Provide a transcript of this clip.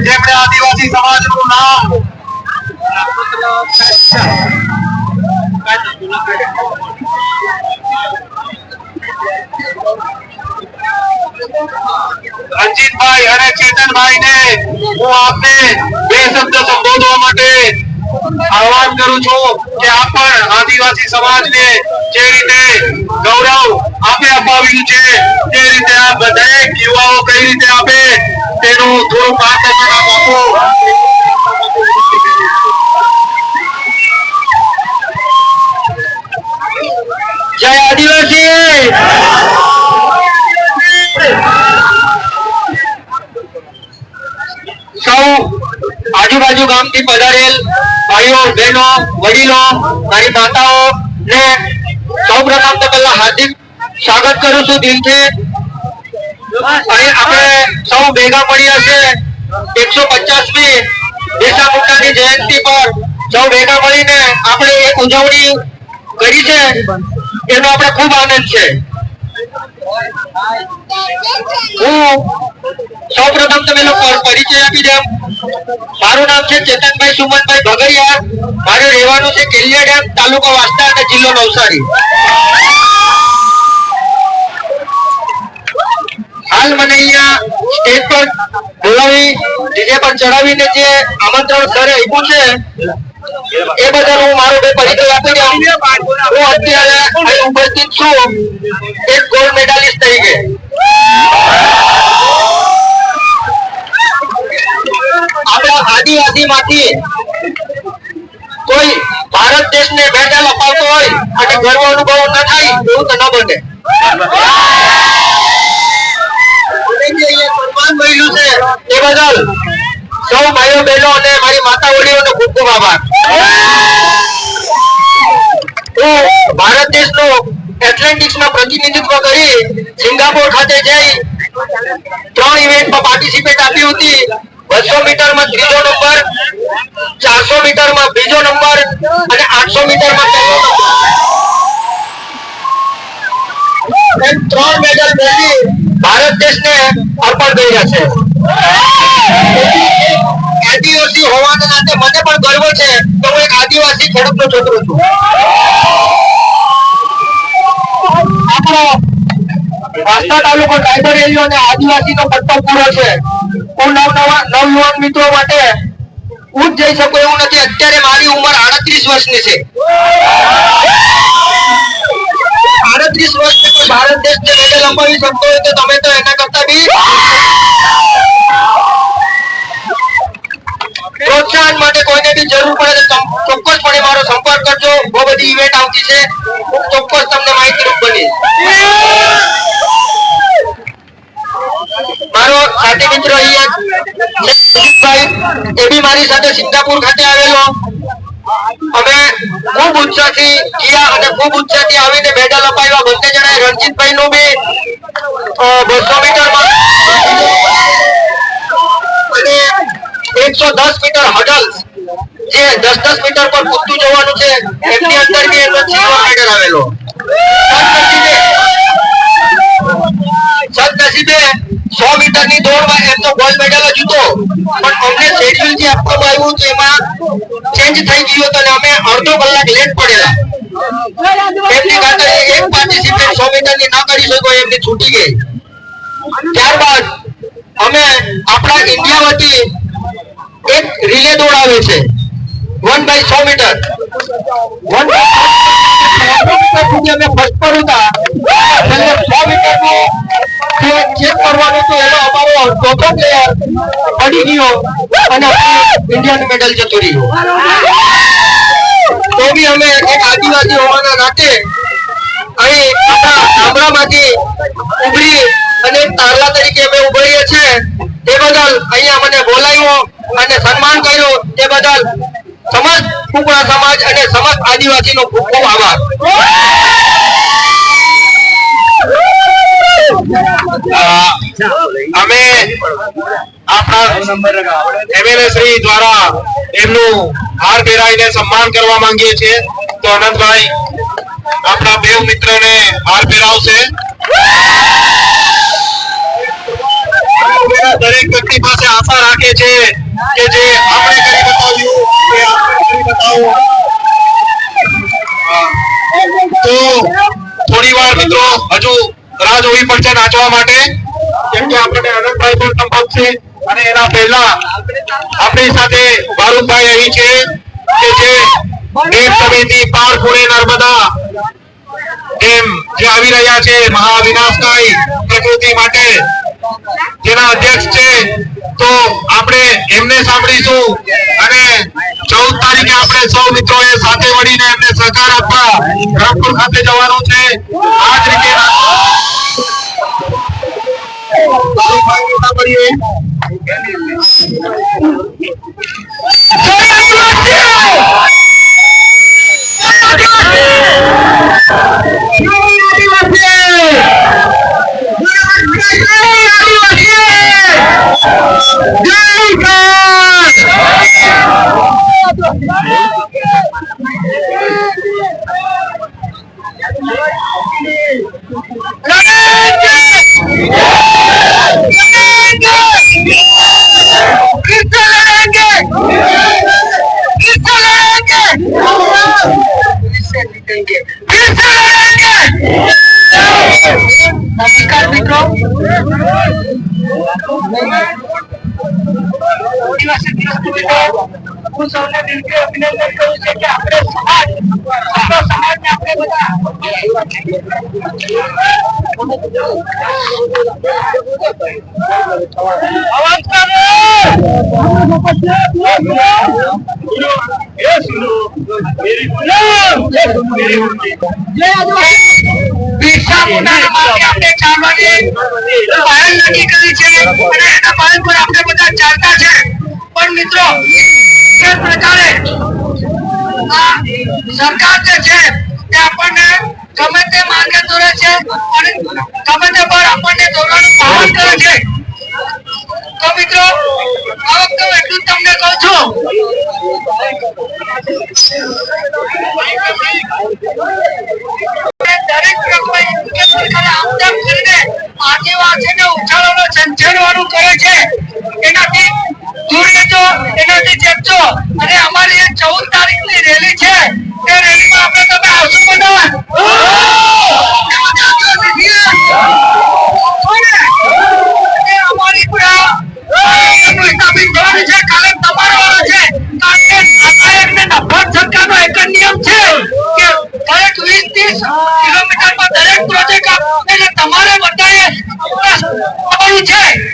જેમણે આદિવાસી નામ રંજીતભાઈ અને ચેતનભાઈ ને હું આપને બે શબ્દ સંબોધવા માટે આહવાન કરું છું કે આપ પણ આદિવાસી સમાજને જે રીતે ગૌરવ આપે અપાવ્યું છે તે રીતે આ દરેક યુવાઓ કઈ રીતે આપે, તેનું થોડું માર્ગદર્શન આપ. આદિવાસી! સૌ આજુબાજુ ગામથી પધારેલ ભાઈઓ, બહેનો, વડીલો, મારી માતાઓ ને સૌ પ્રથમ તો પહેલા હાર્દિક સ્વાગત કરું છું દિલથી. આપણે સૌ ભેગા મળ્યા છે એકસો પચાસમી બિરસા મુંડાની જયંતિ પર. સૌ ભેગા મળીને આપણે એક ઉજવણી કરી છે. એનો આપણે ખૂબ આનંદ છે. હું સૌ પ્રથમ તમે લોકો પરિચય આપી દઉં મારું નામ છે ચેતનભાઈ સુમનભાઈ ભગરિયા. મારે રહેવાનું છે કેલિયા ડેમ તાલુકો વાસ્તા અને જિલ્લો નવસારી. હાલ મને અહીંયા સ્ટેજ પર બોલાવી ડીજે પર ચડાવીને જે આમંત્રણ સરે આપ્યું છે, એ બદલ હું મારો બે પરિચય આપી દઉં. હું અત્યારે અહીં ઉપસ્થિત છું. એક ગોલ્ડ મેડાલિસ્ટ તરીકે. આપણા આદિવાસી માંથી કોઈ ભારત દેશને મેડલ અપાવતો હોય અને ગર્વ અનુભવ ન થાય, એવું તો ન બને. બદલ સૌ ભાઈઓ બહેનો અને મારી માતા વડીલોનો ખૂબ ખૂબ આભાર. હું ભારત દેશનું એથ્લેટિક્સમાં પ્રતિનિધિત્વ કરી સિંગાપોર ખાતે જઈ ત્રણ ઇવેન્ટમાં પાર્ટિસિપેટ આપી હતી. બસો મીટરમાં ત્રીજો નંબર ચારસો મીટરમાં બીજો નંબર અને આઠસો મીટરમાં પહેલો નંબર ત્રણ મેડલ મેળવી ભારત દેશને અર્પણ કર્યા છે. આદિવાસી હોવાના નાતે મને પણ ગર્વ છે કે હું એક આદિવાસી ખેડૂતનો છોકરો છું. આપણો વાસ્તા તાલુકો ટાઈબર એરિયો અને આદિવાસીનો પટ્ટો પૂરો છે. હું નવ નવા નવયુવાન મિત્રો માટે હું જ જઈ શકું એવું નથી. અત્યારે મારી ઉંમર આડત્રીસ વર્ષની છે. આડત્રીસ વર્ષની કોઈ ભારત દેશને મેડલ અપાવી શકતો હોય તો તમે તો એના કરતા બી બી જરૂર પડે તો ચોક્કસપણે મારો સંપર્ક કરજો. બહુ બધી ઇવેન્ટ આવતી છે. હું ચોક્કસ તમને માહિતીરૂપ બનીશ. મારો સાથી મિત્ર અહીંયા એ બી મારી સાથે સિંગાપુર ખાતે આવેલો. અમે ખૂબ ઉત્સાહથી ગયા અને ખૂબ ઉત્સાહથી આવીને મેડલ અપાવ્યા. બંને જણાએ રણજીતભાઈ નું બી બસો મીટરમાં. એકસો દસ મીટર હડલ્સ જે દસ દસ મીટર પર કૂદતું જવાનું છે. એમની અંદર બી એનો સિલ્વર મેડલ આવેલો. સદનસીબે સો મીટરની દોડમાં એમનો ગોલ્ડ મેડલ જ હતો. પણ અમને શેડ્યુલ જે આપવામાં આવ્યું હતું, એમાં ચેન્જ થઈ ગયું અને અમે અડધો કલાક લેટ પડેલા. એમની ખાતર એક પાર્ટિસિપેન્ટ સો મીટરની ના કરી શકો એમની છૂટી ગઈ. ત્યારબાદ અમે આપણા ઇન્ડિયા વતી એક રિલે દોડ આવે છે. વન બાય સો મીટર વન અમે ફર્સ્ટ પર હતા. સો મીટર નો ચેક કરવાનું તો એનો અમારો ચોથો પ્લેયર પડી ગયો અને ઇન્ડિયન મેડલ જતો રહ્યો. તો બી અમે એક આદિવાસી હોવાના નાતે અહીં આપણા ગામડામાંથી અને તારલા તરીકે અમે ઉભરીએ છીએ. તે બદલ અહીંયા મને બોલાવ્યો અને સન્માન કર્યું. તે બદલ સમસ્ત કુકડા સમાજ અને સમસ્ત આદિવાસીનો ખૂબ ખૂબ આભાર. અમે સન્માન કરવા માંગીએ છીએ. તો અનંતભાઈ, આપણા બે મિત્રને હાર પહેરાવશે. દરેક વ્યક્તિ પાસે આશા રાખે છે કે જે આપણે કરી બતાવ્યું. તો થોડી વાર મિત્રો, હજુ રાહ જોવી પડશે નાચવા માટે. કેમ કે આપણને આનંદભાઈ પણ સંભળશે અને એના પહેલા આપણી સાથે બારૂદભાઈ અહીં છે, કે જે આવી રહ્યા છે, મહાવિનાશકારી પ્રકૃતિ માટે. જેના અધ્યક્ષ છે. તો આપણે એમને સાંભળીશું અને ચૌદ તારીખે આપણે સૌ મિત્રોએ સાથે મળીને એમને સહકાર આપવા રામપુર ખાતે જવાનું છે. આ જ રીતે હું સૌને દિલથી અભિનંદન કરું છું કે આપણે સમાજ આપણો સમાજને આપણે બધા ચાલવાની પહેલ નક્કી કરી છે અને એના પહેલ પર આપણે બધા ચાલતા છે. પણ મિત્રો, જે પ્રકારે આ સરકાર જે છે તે આપણને ગમે તે માર્ગે દોરે છે અને ગમે તે પર આપણને દોરવાનું પાલન કરે છે. તો મિત્રો, આ વખતે એટલું જ તમને કહું છું દરેક લોકોએ એક પ્રકારે આમ તેમ કરીને આદિવાસીને ઉછાળવાનો ઝંઝેરવાનું કરે છે એનાથી દૂર રહેજો એનાથી ચેતજો અને અમારી એ ચૌદ તારીખની રેલી છે તે રેલીમાં આપણે તમે આવશો બધા અને અમારી પણ એનું સ્થાપિત થવાનું છે કાલે તમારો વારો છે કારણ કે નાલાયક ને નફરત સરકારનો એક જ નિયમ છે કે દરેક વીસ ત્રીસ કિલોમીટરમાં દરેક પ્રોજેક્ટ એટલે તમારે બધાએ આવવાનું છે